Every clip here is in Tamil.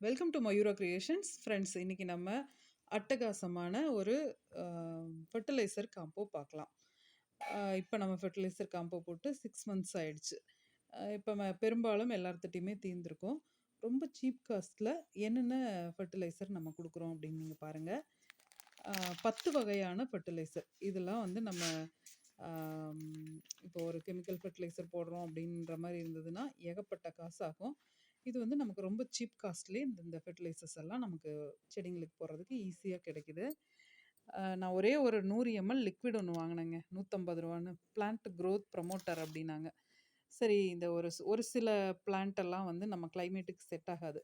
Welcome to Mayura creations friends இன்றைக்கி நம்ம அட்டகாசமான ஒரு ஃபெர்டிலைசர் காம்போ பார்க்கலாம். இப்போ நம்ம ஃபெர்டிலைசர் காம்போ போட்டு சிக்ஸ் மந்த்ஸ் ஆயிடுச்சு. இப்போ ம பெரும்பாலும் எல்லார்த்திட்டையுமே தீர்ந்துருக்கும். ரொம்ப சீப் காஸ்ட்டில் என்னென்ன ஃபெர்டிலைசர் நம்ம கொடுக்குறோம் அப்படின்னு நீங்கள் பாருங்கள் பத்து வகையான ஃபெர்டிலைசர் இதெல்லாம் வந்து நம்ம இப்போ ஒரு கெமிக்கல் ஃபெர்டிலைசர் போடுறோம் அப்படின்ற மாதிரி இருந்ததுன்னா ஏகப்பட்ட காசு ஆகும் இது வந்து நமக்கு ரொம்ப சீப் காஸ்ட்லேயே இந்த இந்த ஃபெர்டிலைசர்ஸ் எல்லாம் நமக்கு செடிங்களுக்கு போடுறதுக்கு ஈஸியாக கிடைக்குது. நான் ஒரே ஒரு நூறு எம்எல் லிக்விட் ஒன்று வாங்கினேங்க. நூற்றம்பது ரூபான்னு. பிளான்ட் க்ரோத் ப்ரமோட்டர் அப்படின்னாங்க. சரி இந்த ஒரு ஒரு சில பிளான்ட் எல்லாம் வந்து நம்ம கிளைமேட்டுக்கு செட் ஆகாது.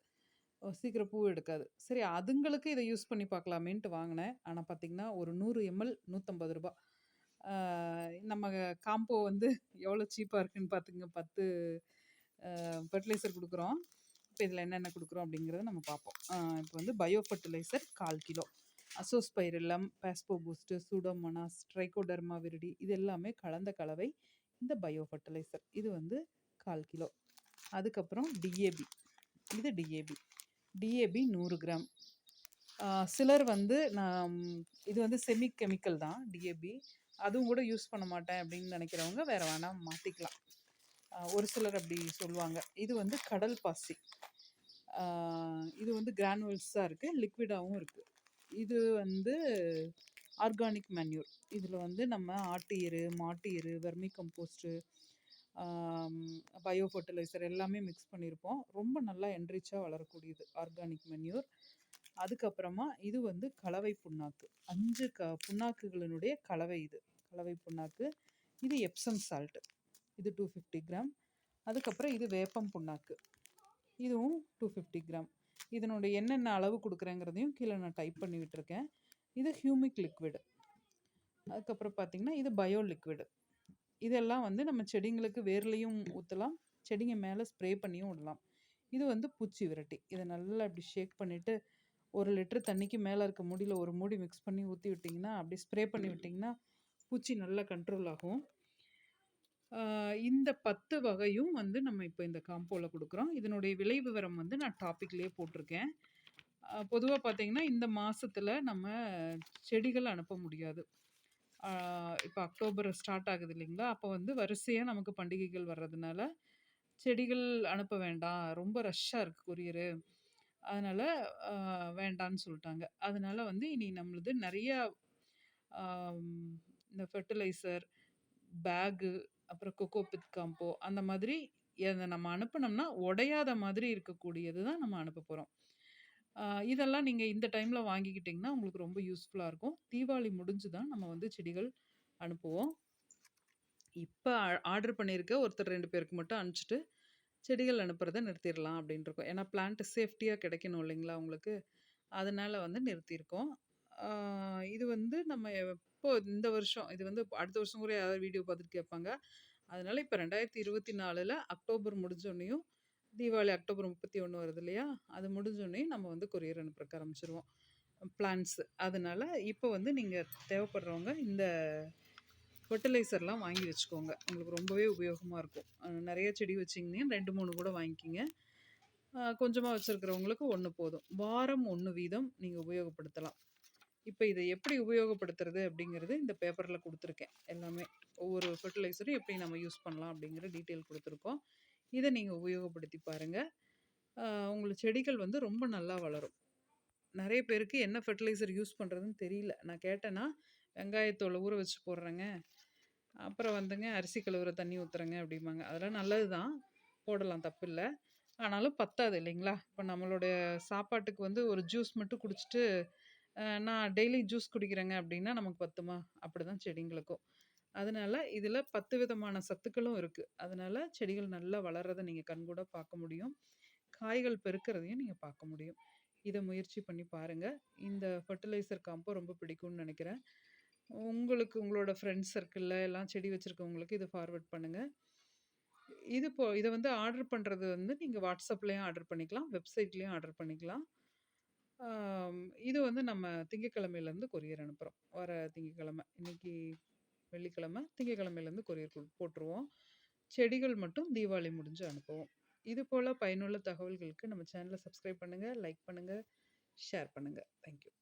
சீக்கிரம் பூ எடுக்காது. சரி அதுங்களுக்கு இதை யூஸ் பண்ணி பார்க்கலாமேன்ட்டு வாங்கினேன். ஆனால் பார்த்திங்கன்னா ஒரு நூறு எம்எல் நூற்றம்பது ரூபா. நம்ம காம்போ வந்து எவ்வளோ சீப்பாக இருக்குன்னு பார்த்துங்க பத்து ஃபெர்டிலைசர் கொடுக்குறோம். இப்போ இதில் என்னென்ன கொடுக்குறோம் அப்படிங்கிறத நம்ம பார்ப்போம். இப்போ வந்து பயோ ஃபர்டிலைசர் கால் kilo. Azospirillum phospho boost pseudomonas trichoderma viride இது எல்லாமே கலந்த கலவை இந்த பயோ ஃபர்டிலைசர் இது வந்து கால் கிலோ. அதுக்கப்புறம் டிஏபி இது டிஏபி டிஏபி நூறு கிராம். சிலர் வந்து நான் இது வந்து செமி கெமிக்கல் தான் டிஏபி அதுவும் கூட யூஸ் பண்ண மாட்டேன் அப்படின்னு நினைக்கிறவங்க வேறு வேணால் மாற்றிக்கலாம் ஒரு சிலர் அப்படி சொல்லுவாங்க. இது வந்து கடல் பாசி. இது வந்து கிரானுவல்ஸாக இருக்குது லிக்விடாகவும் இருக்குது இது வந்து ஆர்கானிக் மேன்யூர் இதில் வந்து நம்ம ஆட்டு எரு மாட்டு எரு வெர்மி கம்போஸ்ட்டு பயோ ஃபர்டிலைசர் எல்லாமே மிக்ஸ் பண்ணியிருப்போம் ரொம்ப நல்லா என்ரிச்சாக வளரக்கூடியது ஆர்கானிக் மென்யூர் அதுக்கப்புறமா இது வந்து கலவை புண்ணாக்கு. அஞ்சு க புண்ணாக்குகளினுடைய கலவை இது. கலவை புண்ணாக்கு. இது எப்சம் சால்ட்டு இது டூ ஃபிஃப்டி கிராம். அதுக்கப்புறம் இது வேப்பம் புண்ணாக்கு. இதுவும் டூ ஃபிஃப்டி கிராம். இதனுடைய என்னென்ன அளவு கொடுக்குறேங்கிறதையும் கீழே நான் டைப் பண்ணி விட்டுருக்கேன். இது ஹியூமிக் லிக்விடு அதுக்கப்புறம் பார்த்திங்கன்னா இது பயோ லிக்விடு இதெல்லாம் வந்து நம்ம செடிங்களுக்கு வேர்லேயும் ஊற்றலாம் செடிங்க மேலே ஸ்ப்ரே பண்ணியும் விடலாம். இது வந்து பூச்சி விரட்டி. இதை நல்லா அப்படி ஷேக் பண்ணிவிட்டு ஒரு லிட்டர் தண்ணிக்கு மேலே இருக்க முடியில் ஒரு மூடி மிக்ஸ் பண்ணி ஊற்றி விட்டிங்கன்னா அப்படி ஸ்ப்ரே பண்ணி விட்டிங்கன்னா பூச்சி நல்லா கண்ட்ரோல் ஆகும். இந்த பத்து வகையும் வந்து நம்ம இப்போ இந்த காம்போவில் கொடுக்குறோம். இதனுடைய விலை விவரம் வந்து நான் டாப்பிக்லேயே போட்டிருக்கேன். பொதுவாக பார்த்திங்கன்னா இந்த மாதத்தில் நம்ம செடிகள் அனுப்ப முடியாது. இப்போ அக்டோபர் ஸ்டார்ட் ஆகுது இல்லைங்களா? அப்போ வந்து வரிசையாக நமக்கு பண்டிகைகள் வர்றதுனால செடிகள் அனுப்ப வேண்டாம். ரொம்ப ரஷ்ஷாக இருக்குது கொரியரு. அதனால் வேண்டான்னு சொல்லிட்டாங்க. அதனால் வந்து இனி நம்மளது நிறையா இந்த ஃபெர்டிலைசர் பேகு அப்புறம் கொக்கோ பித் காம்போ அந்த மாதிரி அதை நம்ம அனுப்பினோம்னா உடையாத மாதிரி இருக்கக்கூடியது தான் நம்ம அனுப்ப போகிறோம் இதெல்லாம் நீங்கள் இந்த டைமில் வாங்கிக்கிட்டிங்கன்னா உங்களுக்கு ரொம்ப யூஸ்ஃபுல்லாக இருக்கும். தீபாவளி முடிஞ்சு தான் நம்ம வந்து செடிகள் அனுப்புவோம். இப்போ ஆர்டர் பண்ணியிருக்க ஒருத்தர் ரெண்டு பேருக்கு மட்டும் அனுப்பிச்சிட்டு செடிகள் அனுப்புகிறத நிறுத்திடலாம் அப்படின்ட்டுருக்கோம் ஏன்னா பிளான்ட்டு சேஃப்டியாக கிடைக்கணும் இல்லைங்களா உங்களுக்கு? அதனால் வந்து நிறுத்தியிருக்கோம். இது வந்து நம்ம எப்போ இந்த வருஷம் இது வந்து அடுத்த வருஷம் கூட யாராவது வீடியோ பார்த்துட்டு கேட்பாங்க. அதனால் இப்போ ரெண்டாயிரத்தி இருபத்தி நாலில் அக்டோபர் முடிஞ்சோடனையும் தீபாவளி அக்டோபர் முப்பத்தி ஒன்று வருது இல்லையா? அது முடிஞ்சோடனையும் நம்ம வந்து கொரியர் அனுப்புறக்க ஆரம்பிச்சிருவோம். பிளான்ஸ் அதனால் இப்போ வந்து நீங்கள் தேவைப்படுறவங்க இந்த ஃபர்டிலைசர்லாம் வாங்கி வச்சுக்கோங்க. உங்களுக்கு ரொம்பவே உபயோகமாக இருக்கும். நிறைய செடி வச்சிங்கன்னா ரெண்டு மூணு கூட வாங்கிக்கிங்க. கொஞ்சமாக வச்சுருக்கிறவங்களுக்கு ஒன்று போதும். வாரம் ஒன்று வீதம் நீங்கள் உபயோகப்படுத்தலாம். இப்போ இதை எப்படி உபயோகப்படுத்துறது அப்படிங்கிறது இந்த பேப்பரில் கொடுத்துருக்கேன். எல்லாமே ஒவ்வொரு ஃபெர்டிலைசரும் எப்படி நம்ம யூஸ் பண்ணலாம் அப்படிங்கிற டீட்டெயில் கொடுத்துருக்கோம். இதை நீங்கள் உபயோகப்படுத்தி பாருங்கள் உங்களுக்கு செடிகள் வந்து ரொம்ப நல்லா வளரும். நிறைய பேருக்கு என்ன ஃபெர்டிலைசர் யூஸ் பண்ணுறதுன்னு தெரியல. நான் கேட்டேன்னா வெங்காயத்தோலை ஊற வச்சு போடுறேங்க. அப்புறம் வந்துங்க அரிசி கழுவுற தண்ணி ஊற்றுறேங்க அப்படிம்பாங்க. அதெல்லாம் நல்லது தான் போடலாம் தப்பு இல்லை ஆனாலும் பத்தாது இல்லைங்களா? இப்போ நம்மளுடைய சாப்பாட்டுக்கு வந்து ஒரு ஜூஸ் மட்டும் குடிச்சிட்டு நான் டெய்லி ஜூஸ் குடிக்கிறேங்க அப்படின்னா நமக்கு பத்துமா? அப்படி தான் செடிங்களுக்கும். அதனால் இதில் பத்து விதமான சத்துக்களும் இருக்குது அதனால் செடிகள் நல்லா வளர்கிறத நீங்கள் கண்கூட பார்க்க முடியும். காய்கள் பெருக்கிறதையும் நீங்கள் பார்க்க முடியும். இதை முயற்சி பண்ணி பாருங்கள் இந்த ஃபர்டிலைசர் காம்போ ரொம்ப பிடிக்கும்னு நினைக்கிறேன். உங்களுக்கு உங்களோட ஃப்ரெண்ட்ஸ் சர்க்கிளில் எல்லாம் செடி வச்சுருக்கவங்களுக்கு இதை ஃபார்வர்ட் பண்ணுங்கள் இது இப்போ இதை வந்து ஆர்டர் பண்ணுறது வந்து நீங்கள் வாட்ஸ்அப்லேயும் ஆர்டர் பண்ணிக்கலாம். வெப்சைட்லேயும் ஆர்டர் பண்ணிக்கலாம். இது வந்து நம்ம திங்கக்கிழமையிலேருந்து கொரியர் அனுப்புகிறோம் வர திங்கட்கிழமை இன்றைக்கி வெள்ளிக்கிழமை திங்கக்கிழமையிலேருந்து கொரியர் போட்டுருவோம். செடிகள் மட்டும் தீபாவளி முடிஞ்சு அனுப்புவோம். இது போல் பயனுள்ள தகவல்களுக்கு நம்ம சேனலை சப்ஸ்கிரைப் பண்ணுங்கள் லைக் பண்ணுங்கள் ஷேர் பண்ணுங்கள் தேங்க் யூ.